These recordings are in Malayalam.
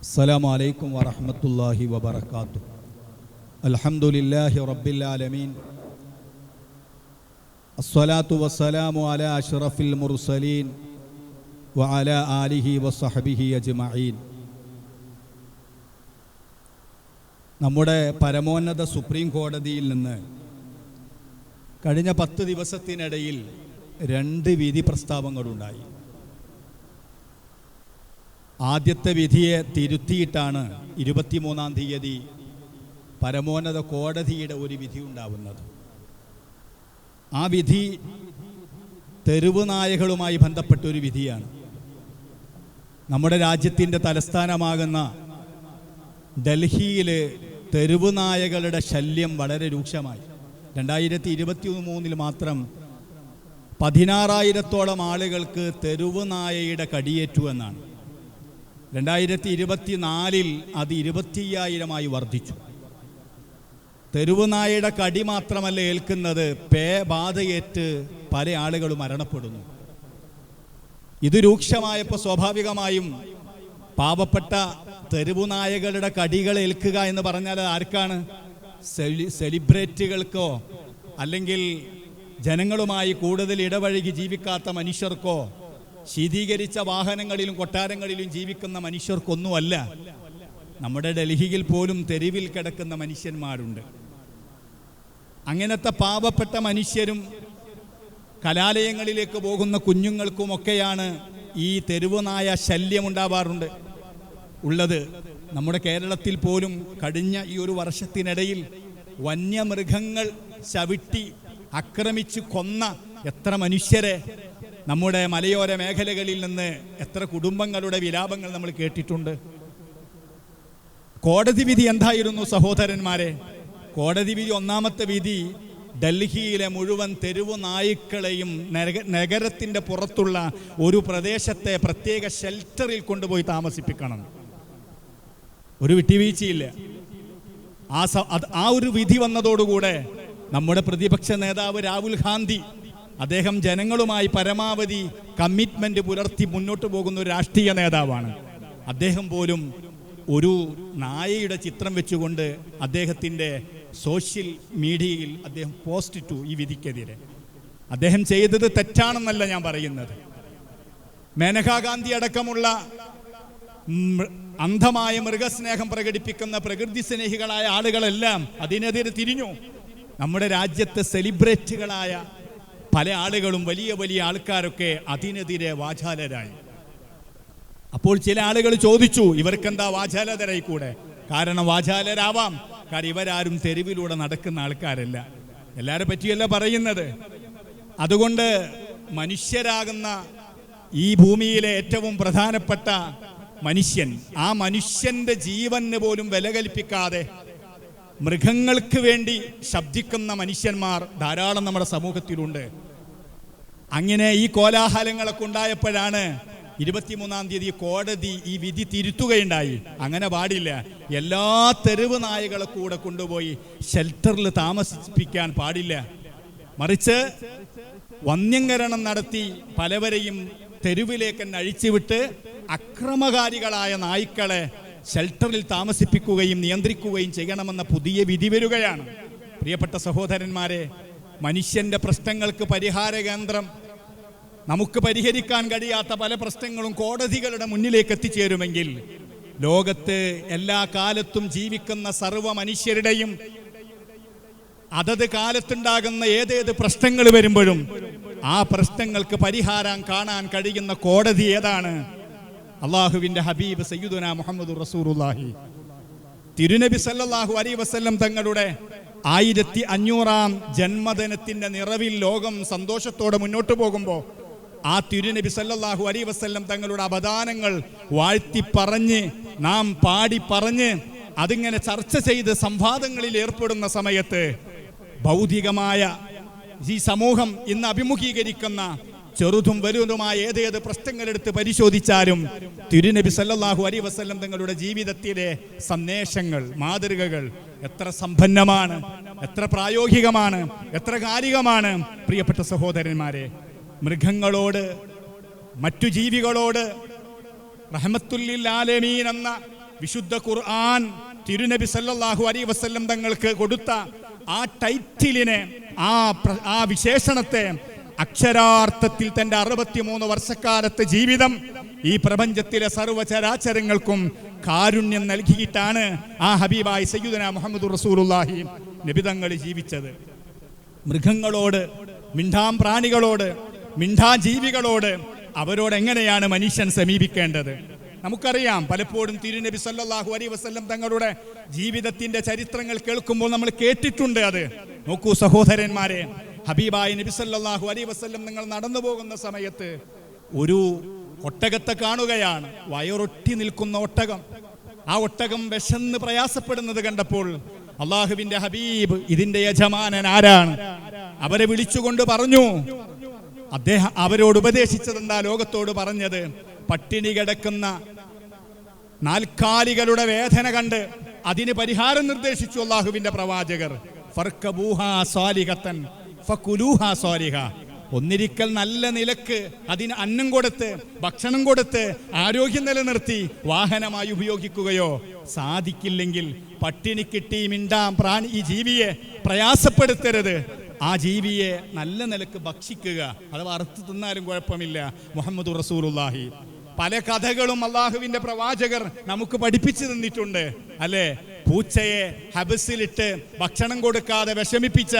السلام عليكم ورحمة الله وبركاته الحمد لله رب العالمين الصلاة والسلام على أشرف المرسلين وعلى آله وصحبه أجمعين നമ്മുടെ പരമോന്നത സുപ്രീം കോടതിയിൽ നിന്ന് കഴിഞ്ഞ പത്ത് ദിവസത്തിനിടയിൽ രണ്ട് വിധി പ്രസ്താവങ്ങളുണ്ടായി ആദ്യത്തെ വിധിയെ തിരുത്തിയിട്ടാണ് ഇരുപത്തിമൂന്നാം തീയതി പരമോന്നത കോടതിയുടെ ഒരു വിധി ഉണ്ടാവുന്നത്. ആ വിധി തെരുവ് നായകളുമായി ബന്ധപ്പെട്ട ഒരു വിധിയാണ്. നമ്മുടെ രാജ്യത്തിന്റെ തലസ്ഥാനമാകുന്ന ഡൽഹിയിൽ തെരുവ് നായകളുടെ ശല്യം വളരെ രൂക്ഷമായി. രണ്ടായിരത്തി ഇരുപത്തി മൂന്നിൽ മാത്രം പതിനാറായിരത്തോളം ആളുകൾക്ക് തെരുവ് നായയുടെ കടിയേറ്റു എന്നാണ്. രണ്ടായിരത്തി ഇരുപത്തി നാലിൽ അത് ഇരുപത്തിയ്യായിരമായി വർദ്ധിച്ചു. തെരുവ് നായയുടെ കടി മാത്രമല്ല ഏൽക്കുന്നത് പേ ബാധയേറ്റ് പല ആളുകളും മരണപ്പെടുന്നു. ഇത് രൂക്ഷമായപ്പോൾ സ്വാഭാവികമായും പാവപ്പെട്ട തെരുവുനായകളുടെ കടികൾ ഏൽക്കുക എന്ന് പറഞ്ഞാൽ ആർക്കാണ്? സെലിബ്രേറ്റുകൾക്കോ അല്ലെങ്കിൽ ജനങ്ങളുമായി കൂടുതൽ ഇടപഴകി ജീവിക്കാത്ത മനുഷ്യർക്കോ ശീതീകരിച്ച വാഹനങ്ങളിലും കൊട്ടാരങ്ങളിലും ജീവിക്കുന്ന മനുഷ്യർക്കൊന്നുമല്ല. നമ്മുടെ ഡൽഹിയിൽ പോലും തെരുവിൽ കിടക്കുന്ന മനുഷ്യന്മാരുണ്ട്. അങ്ങനത്തെ പാവപ്പെട്ട മനുഷ്യരും കലാലയങ്ങളിലേക്ക് പോകുന്ന കുഞ്ഞുങ്ങൾക്കുമൊക്കെയാണ് ഈ തെരുവുനായ ശല്യമുണ്ടാവാറുണ്ട്. ഉള്ളത് നമ്മുടെ കേരളത്തിൽ പോലും കഴിഞ്ഞ ഈ ഒരു വർഷത്തിനിടയിൽ വന്യമൃഗങ്ങൾ ചവിട്ടി ആക്രമിച്ചു കൊന്ന എത്ര മനുഷ്യരെ നമ്മുടെ മലയോര മേഖലകളിൽ നിന്ന് എത്ര കുടുംബങ്ങളുടെ വിലാപങ്ങൾ നമ്മൾ കേട്ടിട്ടുണ്ട്. കോടതി വിധി എന്തായിരുന്നു സഹോദരന്മാരെ? കോടതി വിധി ഒന്നാമത്തെ വിധി ഡൽഹിയിലെ മുഴുവൻ തെരുവു നായ്ക്കളെയും നഗ നഗരത്തിന്റെ പുറത്തുള്ള ഒരു പ്രദേശത്തെ പ്രത്യേക ഷെൽട്ടറിൽ കൊണ്ടുപോയി താമസിപ്പിക്കണം. ഒരു വിട്ടുവീഴ്ചയില്ല. ആ ആ ഒരു വിധി വന്നതോടുകൂടെ നമ്മുടെ പ്രതിപക്ഷ നേതാവ് രാഹുൽ ഗാന്ധി അദ്ദേഹം ജനങ്ങളുമായി പരമാവധി കമ്മിറ്റ്മെന്റ് പുലർത്തി മുന്നോട്ട് പോകുന്ന ഒരു രാഷ്ട്രീയ നേതാവാണ്. അദ്ദേഹം പോലും ഒരു നായയുടെ ചിത്രം വെച്ചുകൊണ്ട് അദ്ദേഹത്തിന്റെ സോഷ്യൽ മീഡിയയിൽ അദ്ദേഹം പോസ്റ്റ് ഇട്ടു ഈ വിധിക്കെതിരെ. അദ്ദേഹം ചെയ്തത് തെറ്റാണെന്നല്ല ഞാൻ പറയുന്നത്. മേനകാ ഗാന്ധി അടക്കമുള്ള അന്ധമായ മൃഗസ്നേഹം പ്രകടിപ്പിക്കുന്ന പ്രകൃതി സ്നേഹികളായ ആളുകളെല്ലാം അതിനെതിരെ തിരിഞ്ഞു. നമ്മുടെ രാജ്യത്തെ സെലിബ്രിറ്റികളായ പല ആളുകളും വലിയ വലിയ ആൾക്കാരൊക്കെ അതിനെതിരെ വാചാലരായി. അപ്പോൾ ചില ആളുകൾ ചോദിച്ചു ഇവർക്കെന്താ വാചാലതരായി കൂടെ? കാരണം വാചാലരാവാം. കാരണം ഇവരാരും തെരുവിലൂടെ നടക്കുന്ന ആൾക്കാരല്ല. എല്ലാരെ പറ്റിയല്ല പറയുന്നത്. അതുകൊണ്ട് മനുഷ്യരാകുന്ന ഈ ഭൂമിയിലെ ഏറ്റവും പ്രധാനപ്പെട്ട മനുഷ്യൻ ആ മനുഷ്യന്റെ ജീവന് പോലും വില കൽപ്പിക്കാതെ മൃഗങ്ങൾക്ക് വേണ്ടി ശബ്ദിക്കുന്ന മനുഷ്യന്മാർ ധാരാളം നമ്മുടെ സമൂഹത്തിലുണ്ട്. അങ്ങനെ ഈ കോലാഹലങ്ങളൊക്കെ ഉണ്ടായപ്പോഴാണ് ഇരുപത്തിമൂന്നാം തീയതി കോടതി ഈ വിധി തിരുത്തുകയുണ്ടായി. അങ്ങനെ പാടില്ല. എല്ലാ തെരുവ് നായകളെ കൂടെ കൊണ്ടുപോയി ഷെൽട്ടറിൽ താമസിപ്പിക്കാൻ പാടില്ല. മറിച്ച് വന്യങ്കരണം നടത്തി പലവരെയും തെരുവിലേക്ക് തന്നെ അഴിച്ചുവിട്ട് അക്രമകാരികളായ നായ്ക്കളെ ഷെൽട്ടറിൽ താമസിപ്പിക്കുകയും നിയന്ത്രിക്കുകയും ചെയ്യണമെന്ന പുതിയ വിധി വരികയാണ്. പ്രിയപ്പെട്ട സഹോദരന്മാരെ മനുഷ്യന്റെ പ്രശ്നങ്ങൾക്ക് പരിഹാര കേന്ദ്രം. നമുക്ക് പരിഹരിക്കാൻ കഴിയാത്ത പല പ്രശ്നങ്ങളും കോടതികളുടെ മുന്നിലേക്ക് എത്തിച്ചേരുമെങ്കിൽ ലോകത്ത് എല്ലാ കാലത്തും ജീവിക്കുന്ന സർവ മനുഷ്യരുടെയും അതത് കാലത്തുണ്ടാകുന്ന ഏതേത് പ്രശ്നങ്ങൾ വരുമ്പോഴും ആ പ്രശ്നങ്ങൾക്ക് പരിഹാരം കാണാൻ കഴിയുന്ന കോടതി ഏതാണ്? അള്ളാഹുവിന്റെ ഹബീബ് സയ്യുദുന മുഹമ്മദ് റസൂറുല്ലാഹി തിരുനബി സല്ലാഹു അലൈ വസല്ലം തങ്ങളുടെ ആയിരത്തി അഞ്ഞൂറാം ജന്മദിനത്തിന്റെ നിറവിൽ ലോകം സന്തോഷത്തോടെ മുന്നോട്ട് പോകുമ്പോൾ ആ തിരുനബി സല്ലാഹു അലൈ വസ്ല്ലം തങ്ങളുടെ അവദാനങ്ങൾ വാഴ്ത്തി പറഞ്ഞ് നാം പാടി പറഞ്ഞ് അതിങ്ങനെ ചർച്ച ചെയ്ത് സംവാദങ്ങളിൽ ഏർപ്പെടുന്ന സമയത്ത് ഭൗതികമായ ഈ സമൂഹം ഇന്ന് അഭിമുഖീകരിക്കുന്ന ചെറുതും വലുതുമായ ഏതേത് പ്രശ്നങ്ങളെടുത്ത് പരിശോധിച്ചാലും തിരുനബി സല്ലാഹു അലൈ വസ്ല്ലം തങ്ങളുടെ ജീവിതത്തിലെ സന്ദേശങ്ങൾ മാതൃകകൾ എത്ര സമ്പന്നമാണ് എത്ര പ്രായോഗികമാണ് എത്ര കാലികമാണ്. പ്രിയപ്പെട്ട സഹോദരന്മാരെ മൃഗങ്ങളോട് മറ്റു ജീവികളോട് റഹമത്തുല്ലാലമീൻ എന്ന വിശുദ്ധ ഖുർആൻ തിരുനബി സല്ലാഹു അലൈഹി വസ്ല്ലം തങ്ങൾക്ക് കൊടുത്ത ആ ടൈറ്റിലിനെ ആ ആ വിശേഷണത്തെ അക്ഷരാർത്ഥത്തിൽ തന്റെ അറുപത്തിമൂന്ന് വർഷക്കാലത്തെ ജീവിതം ഈ പ്രപഞ്ചത്തിലെ സർവചരാചരങ്ങൾക്കും കാരുണ്യം നൽകിയിട്ടാണ് ആ ഹബീബായി സയ്യുദന മുഹമ്മദ് റസൂലുള്ളാഹി നബിതങ്ങൾ ജീവിച്ചത്. മൃഗങ്ങളോട് മിണ്ടാം പ്രാണികളോട് മിണ്ടാ ജീവികളോട് അവരോട് എങ്ങനെയാണ് മനുഷ്യൻ സമീപിക്കേണ്ടത്? നമുക്കറിയാം പലപ്പോഴും തിരുനബി സല്ലാഹു അലൈഹി വസല്ലം തങ്ങളുടെ ജീവിതത്തിന്റെ ചരിത്രങ്ങൾ കേൾക്കുമ്പോൾ നമ്മൾ കേട്ടിട്ടുണ്ട് അത്. നോക്കൂ സഹോദരന്മാരെ ഹബീബായ നബി സല്ലാഹു അലൈഹി വസല്ലം നിങ്ങൾ നടന്നു പോകുന്ന സമയത്ത് ഒരു ഒട്ടകത്തെ കാണുകയാണ്. വയറൊട്ടി നിൽക്കുന്ന ഒട്ടകം. ആ ഒട്ടകം വിശന്ന് പ്രയാസപ്പെടുന്നത് കണ്ടപ്പോൾ അള്ളാഹുവിന്റെ ഹബീബ് ഇതിന്റെ യജമാനൻ ആരാണ്? അവരെ വിളിച്ചുകൊണ്ട് പറഞ്ഞു അദ്ദേഹം അവരോട് ഉപദേശിച്ചത് എന്താ ലോകത്തോട് പറഞ്ഞത്? പട്ടിണി കിടക്കുന്ന നാൽക്കാലികളുടെ വേദന കണ്ട് അതിന് പരിഹാരം നിർദ്ദേശിച്ചു അള്ളാഹുവിന്റെ പ്രവാചകർ. ഫർക്കബൂഹാ സ്വാലിഹത്തൻ ഫകുലൂഹാ സ്വാലിഹ ഒന്നിരിക്കൽ നല്ല നിലയ്ക്ക് അതിന് അന്നം കൊടുത്ത് ഭക്ഷണം കൊടുത്ത് ആരോഗ്യം നിലനിർത്തി വാഹനമായി ഉപയോഗിക്കുകയോ സാധിക്കില്ലെങ്കിൽ പട്ടിണി കിട്ടി മിണ്ടാം പ്രാണി ഈ ജീവിയെ പ്രയാസപ്പെടുത്തരുത്. ആ ജീവിയെ നല്ല നിലയ്ക്ക് ഭക്ഷിക്കുക. അഥവാ അറുത്ത് തിന്നാലും കുഴപ്പമില്ല. മുഹമ്മദ് റസൂലുള്ളാഹി. പല കഥകളും അള്ളാഹുവിന്റെ പ്രവാചകർ നമുക്ക് പഠിപ്പിച്ചു തന്നിട്ടുണ്ട്. അല്ലെ? പൂച്ചയെ ഹബസിലിട്ട് ഭക്ഷണം കൊടുക്കാതെ വിഷമിപ്പിച്ച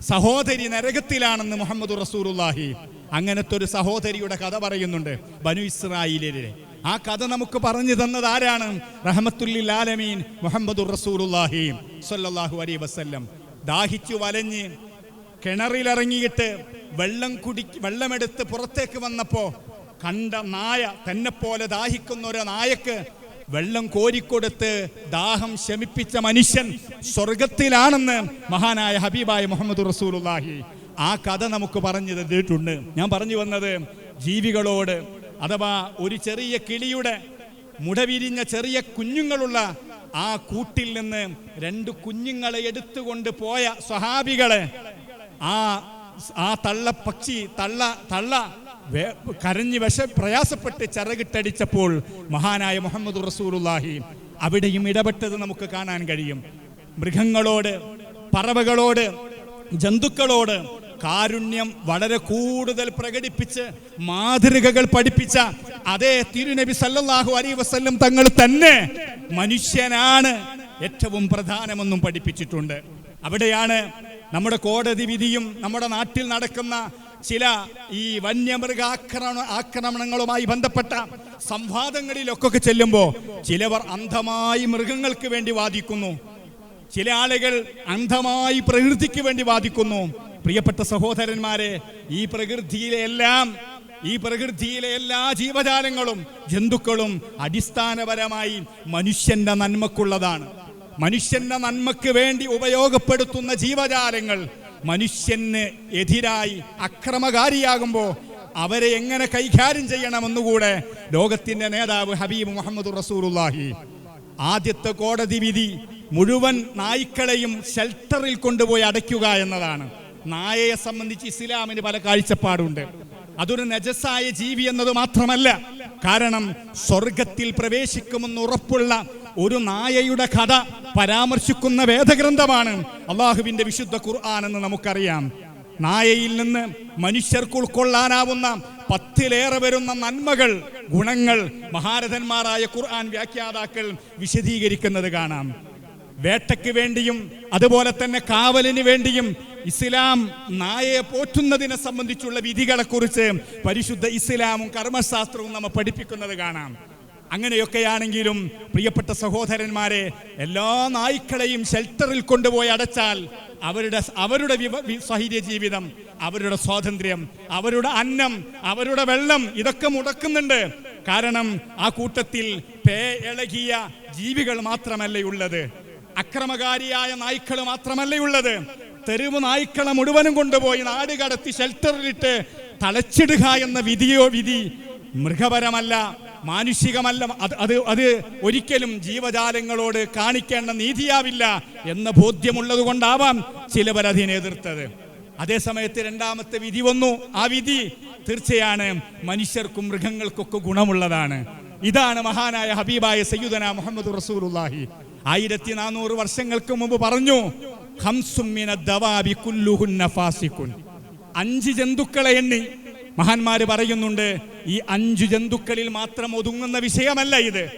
സഹോദരി നരകത്തിലാണെന്ന് മുഹമ്മദ് റസൂറുല്ലാഹി അങ്ങനത്തെ ഒരു സഹോദരിയുടെ കഥ പറയുന്നുണ്ട് ബനു ഇസ്രായേലിലെ. ആ കഥ നമുക്ക് പറഞ്ഞു തന്നത് ആരാണ്? റഹമത്തുല്ലാലമീൻ മുഹമ്മദ് റസൂറുല്ലാഹി സല്ലാഹു അലൈഹി വസല്ലം. ദാഹിച്ചു വലഞ്ഞ് കിണറിലിറങ്ങിയിട്ട് വെള്ളം കുടി വെള്ളമെടുത്ത് പുറത്തേക്ക് വന്നപ്പോ കണ്ട നായ തന്നെ പോലെ ദാഹിക്കുന്ന ഒരു നായക്ക് വെള്ളം കോരിക്കൊടുത്ത് ദാഹം ശമിപ്പിച്ച മനുഷ്യൻ സ്വർഗത്തിലാണെന്ന് മഹാനായ ഹബീബായ മുഹമ്മദ് റസൂലുള്ളാഹി. ആ കഥ നമുക്ക് പറഞ്ഞു തന്നിട്ടുണ്ട്. ഞാൻ പറഞ്ഞു വന്നത് ജീവികളോട് അഥവാ ഒരു ചെറിയ കിളിയുടെ മുടവിരിഞ്ഞ ചെറിയ കുഞ്ഞുങ്ങളുള്ള ആ കൂട്ടിൽ നിന്ന് രണ്ട് കുഞ്ഞുങ്ങളെ എടുത്തുകൊണ്ട് പോയ സ്വഹാബികളെ ആ ആ തള്ള പക്ഷി തള്ള തള്ള കരഞ്ഞ് വശ പ്രയാസപ്പെട്ട് ചിറകിട്ടടിച്ചപ്പോൾ മഹാനായ മുഹമ്മദ് റസൂലുള്ളാഹി അവിടെയും ഇടപെട്ടത് നമുക്ക് കാണാൻ കഴിയും. മൃഗങ്ങളോട് പറവകളോട് ജന്തുക്കളോട് കാരുണ്യം വളരെ കൂടുതൽ പ്രകടിപ്പിച്ച് മാതൃകകൾ പഠിപ്പിച്ച അതേ തിരുനബി സല്ലല്ലാഹു അലൈഹി വസല്ലം തങ്ങൾ തന്നെ മനുഷ്യനാണ് ഏറ്റവും പ്രധാനമെന്നും പഠിപ്പിച്ചിട്ടുണ്ട്. അവിടെയാണ് നമ്മുടെ കോടതി വിധിയും നമ്മുടെ നാട്ടിൽ നടക്കുന്ന ചില ഈ വന്യമൃഗ ആക്രമണ ആക്രമണങ്ങളുമായി ബന്ധപ്പെട്ട സംവാദങ്ങളിലൊക്കെ ചെല്ലുമ്പോൾ ചിലവർ അന്ധമായി മൃഗങ്ങൾക്ക് വേണ്ടി വാദിക്കുന്നു. ചില ആളുകൾ അന്ധമായി പ്രകൃതിക്ക് വേണ്ടി വാദിക്കുന്നു. പ്രിയപ്പെട്ട സഹോദരന്മാരെ ഈ പ്രകൃതിയിലെ എല്ലാം ഈ പ്രകൃതിയിലെ എല്ലാ ജീവജാലങ്ങളും ജന്തുക്കളും അടിസ്ഥാനപരമായി മനുഷ്യന്റെ നന്മക്കുള്ളതാണ്. മനുഷ്യന്റെ നന്മക്ക് വേണ്ടി ഉപയോഗപ്പെടുത്തുന്ന ജീവജാലങ്ങൾ മനുഷ്യന് എതിരായി അക്രമകാരിയാകുമ്പോൾ അവരെ എങ്ങനെ കൈകാര്യം ചെയ്യണമെന്നുകൂടെ ലോകത്തിന്റെ നേതാവ് ഹബീബ് മുഹമ്മദ് റസൂറുല്ലാഹി ആദ്യത്തെ കോടതി വിധി മുഴുവൻ നായ്ക്കളെയും ഷെൽട്ടറിൽ കൊണ്ടുപോയി അടയ്ക്കുക എന്നതാണ്. നായയെ സംബന്ധിച്ച് ഇസ്ലാമിന് പല കാഴ്ചപ്പാടുണ്ട്. അതൊരു നജസായ ജീവി എന്നത് മാത്രമല്ല. കാരണം സ്വർഗത്തിൽ പ്രവേശിക്കുമെന്ന് ഉറപ്പുള്ള ഒരു നായയുടെ കഥ പരാമർശിക്കുന്ന വേദഗ്രന്ഥമാണ് അള്ളാഹുവിന്റെ വിശുദ്ധ ഖുർആൻ എന്ന് നമുക്കറിയാം. നായയിൽ നിന്ന് മനുഷ്യർക്ക് ഉൾക്കൊള്ളാനാവുന്ന പത്തിലേറെ വരുന്ന നന്മകൾ ഗുണങ്ങൾ മഹാരഥന്മാരായ ഖുർആൻ വ്യാഖ്യാതാക്കൾ വിശദീകരിക്കുന്നത് കാണാം. വേട്ടയ്ക്ക് വേണ്ടിയും അതുപോലെ തന്നെ കാവലിന് വേണ്ടിയും ഇസ്ലാം നായയെ പോറ്റുന്നതിനെ സംബന്ധിച്ചുള്ള വിധികളെക്കുറിച്ച് പരിശുദ്ധ ഇസ്ലാമും കർമ്മശാസ്ത്രവും നമ്മെ പഠിപ്പിക്കുന്നത് കാണാം. അങ്ങനെയൊക്കെയാണെങ്കിലും പ്രിയപ്പെട്ട സഹോദരന്മാരെ എല്ലാ നായ്ക്കളെയും ഷെൽട്ടറിൽ കൊണ്ടുപോയി അടച്ചാൽ അവരുടെ അവരുടെ വിവ- ജീവിതം അവരുടെ സ്വാതന്ത്ര്യം അവരുടെ അന്നം അവരുടെ വെള്ളം ഇതൊക്കെ മുടക്കുന്നുണ്ട്. കാരണം ആ കൂട്ടത്തിൽ പേ ഇളകിയ ജീവികൾ മാത്രമല്ലേ ഉള്ളത്. അക്രമകാരിയായ നായ്ക്കൾ മാത്രമല്ലേ ഉള്ളത്. തെരുവ് നായ്ക്കളെ മുഴുവനും കൊണ്ടുപോയി നാട് കടത്തി ഷെൽട്ടറിലിട്ട് തളച്ചിടുക എന്ന വിധിയോ വിധി മൃഗപരമല്ല. മാനുഷികമല്ല അത് അത് അത് ഒരിക്കലും ജീവജാലങ്ങളോട് കാണിക്കേണ്ട നീതിയാവില്ല എന്ന ബോധ്യമുള്ളത് കൊണ്ടാവാം ചിലവരതിനെ എതിർത്തത്. അതേസമയത്ത് രണ്ടാമത്തെ വിധി വന്നു. ആ വിധി തീർച്ചയാണ് മനുഷ്യർക്കും മൃഗങ്ങൾക്കൊക്കെ ഗുണമുള്ളതാണ്. ഇതാണ് മഹാനായ ഹബീബായ സയ്യുദന മുഹമ്മദ് റസൂലുള്ളാഹി. ആയിരത്തി നാനൂറ് വർഷങ്ങൾക്ക് മുമ്പ് പറഞ്ഞു "ഖംസും ദവാബി കുല്ലുഹുന്ന ഫാസിഖുൻ." അഞ്ച് ജന്തുക്കളെ എണ്ണി മഹാന്മാര് പറയുന്നുണ്ട് ഈ അഞ്ചു ജന്തുക്കളിൽ മാത്രം ഒതുങ്ങുന്ന വിഷയമല്ല ഇത്.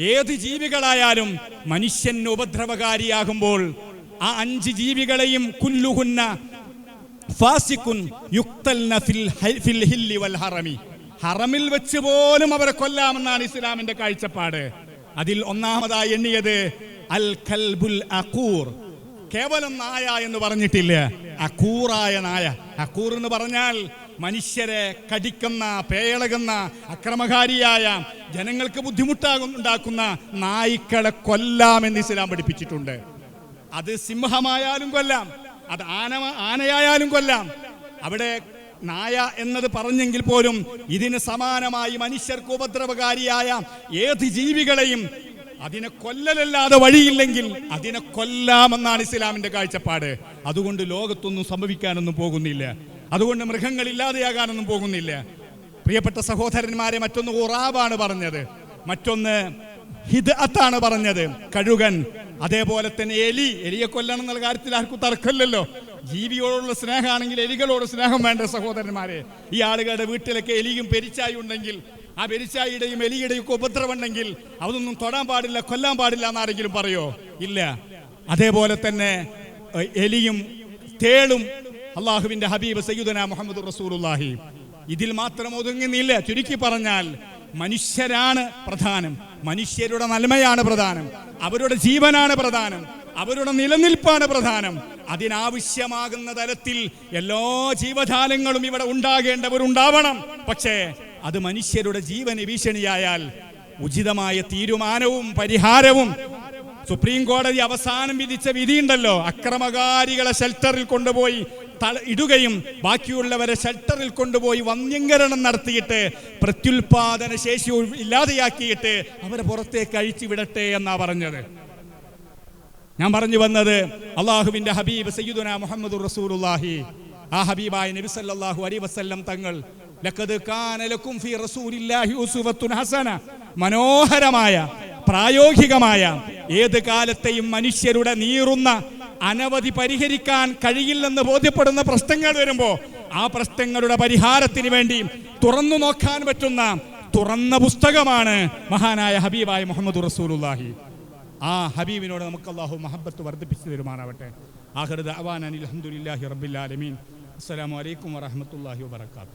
ഏത് ജീവികളായാലും മനുഷ്യൻ ഉപദ്രവകാരിയാകുമ്പോൾ ആ അഞ്ച് ജീവികളെയും കുല്ലുഹുന്ന ഫാസിക്കുൻ യുക്തൽ ഹില്ലി വൽ ഹറമി. ഹറമിൽ വെച്ച് പോലും അവരെ കൊല്ലാമെന്നാണ് ഇസ്ലാമിന്റെ കാഴ്ചപ്പാട്. അതിൽ ഒന്നാമതായി എണ്ണിയത് അൽ കൽബുൽ അക്കൂർ കേവലം നായ എന്ന് പറഞ്ഞിട്ടില്ല. അക്കൂറായ നായ. അക്കൂർ എന്ന് പറഞ്ഞാൽ മനുഷ്യരെ കടിക്കുന്ന പേയളകുന്ന അക്രമകാരിയായ ജനങ്ങൾക്ക് ബുദ്ധിമുട്ടാകും ഉണ്ടാക്കുന്ന നായ്ക്കളെ കൊല്ലാമെന്ന് ഇസ്ലാം പഠിപ്പിച്ചിട്ടുണ്ട്. അത് സിംഹമായാലും കൊല്ലാം അത് ആന ആനയായാലും കൊല്ലാം. അവിടെ നായ എന്നത് പറഞ്ഞെങ്കിൽ പോലും ഇതിന് സമാനമായി മനുഷ്യർക്ക് ഉപദ്രവകാരിയായ ഏത് ജീവികളെയും അതിനെ കൊല്ലലല്ലാതെ വഴിയില്ലെങ്കിൽ അതിനെ കൊല്ലാമെന്നാണ് ഇസ്ലാമിന്റെ കാഴ്ചപ്പാട്. അതുകൊണ്ട് ലോകത്തൊന്നും സംഭവിക്കാനൊന്നും പോകുന്നില്ല. അതുകൊണ്ട് മൃഗങ്ങൾ ഇല്ലാതെയാകാനൊന്നും പോകുന്നില്ല. പ്രിയപ്പെട്ട സഹോദരന്മാരെ മറ്റൊന്ന് ഉറാബാണ് പറഞ്ഞത്. മറ്റൊന്ന് ഹിദഅത്താണ് പറഞ്ഞത്. കഴുകൻ അതേപോലെ തന്നെ എലി. എലിയെ കൊല്ലണം എന്നുള്ള കാര്യത്തിൽ ആർക്കും തർക്കമില്ലല്ലോ. ജീവിയോടുള്ള സ്നേഹമാണെങ്കിൽ എലികളോട് സ്നേഹം വേണ്ട സഹോദരന്മാരെ. ഈ ആളുകളുടെ വീട്ടിലൊക്കെ എലിയും പെരിച്ചായി ഉണ്ടെങ്കിൽ ആ പെരിച്ചായിയുടെയും എലിയുടെയും ഒക്കെ ഉപദ്രവം ഉണ്ടെങ്കിൽ അതൊന്നും തൊടാൻ പാടില്ല കൊല്ലാൻ പാടില്ല എന്നാരെങ്കിലും പറയോ? ഇല്ല. അതേപോലെ തന്നെ എലിയും തേളും അള്ളാഹുവിന്റെ ഹബീബ് സയ്യുദന മുഹമ്മദ് റസൂലുള്ളാഹി. ഇതിൽ മാത്രം ഒതുങ്ങി ഒതുങ്ങുന്നില്ല ചുരുക്കി പറഞ്ഞാൽ മനുഷ്യരാണ് പ്രധാനം. മനുഷ്യരുടെ നന്മയാണ് പ്രധാനം. അവരുടെ ജീവനാണ് പ്രധാനം. അവരുടെ നിലനിൽപ്പാണ് പ്രധാനം. അതിനാവശ്യമാകുന്ന തരത്തിൽ എല്ലാ ജീവജാലങ്ങളും ഇവിടെ ഉണ്ടാകേണ്ടവരുണ്ടാവണം. പക്ഷേ അത് മനുഷ്യരുടെ ജീവന് ഭീഷണിയായാൽ ഉചിതമായ തീരുമാനവും പരിഹാരവും സുപ്രീം കോടതി അവസാനം വിധിച്ച വിധിയുണ്ടല്ലോ. അക്രമകാരികളെ ഷെൽട്ടറിൽ കൊണ്ടുപോയി ഇടുകയും ബാക്കിയുള്ളവരെ ഷെൽട്ടറിൽ കൊണ്ടുപോയി വന്യങ്കരണം നടത്തിയിട്ട് പ്രത്യുൽപാദന ശേഷി ഇല്ലാതെയാക്കിയിട്ട് അവരെ പുറത്തേക്ക് അഴിച്ചു വിടട്ടെ എന്നാ പറഞ്ഞത്. ഞാൻ പറഞ്ഞു വന്നത് അള്ളാഹുവിന്റെ ഹബീബ് സയ്യിദുന മുഹമ്മദ് റസൂലുള്ളാഹി. ആ ഹബീബായ നബി സല്ലല്ലാഹു അലൈഹി വസല്ലം തങ്ങൾ കാന ലക്കും റസൂലില്ലാഹി ഹസന. മനോഹരമായ പ്രായോഗികമായ ഏത് കാലത്തെയും മനുഷ്യരുടെ നീറുന്ന അനവധി പരിഹരിക്കാൻ കഴിയില്ലെന്ന് ബോധ്യപ്പെടുന്ന പ്രശ്നങ്ങൾ വരുമ്പോൾ ആ പ്രശ്നങ്ങളുടെ പരിഹാരത്തിന് വേണ്ടി തുറന്നു നോക്കാൻ പറ്റുന്ന തുറന്ന പുസ്തകമാണ് മഹാനായ ഹബീബായ മുഹമ്മദ് റസൂലുല്ലാഹി ആ ഹബീബിനോട് നമുക്ക് അള്ളാഹു മഹബത്ത് വർദ്ധിപ്പിച്ചു തരുമാറാവട്ടെ. ആഹൃദ അവാൻ അനിൽ അഹമ്മദില്ലാഹി റബ്ബിൽ ആലമീൻ. അസ്സലാമു അലൈക്കും വറഹ്മത്തുള്ളാഹി വബറകാതുഹു.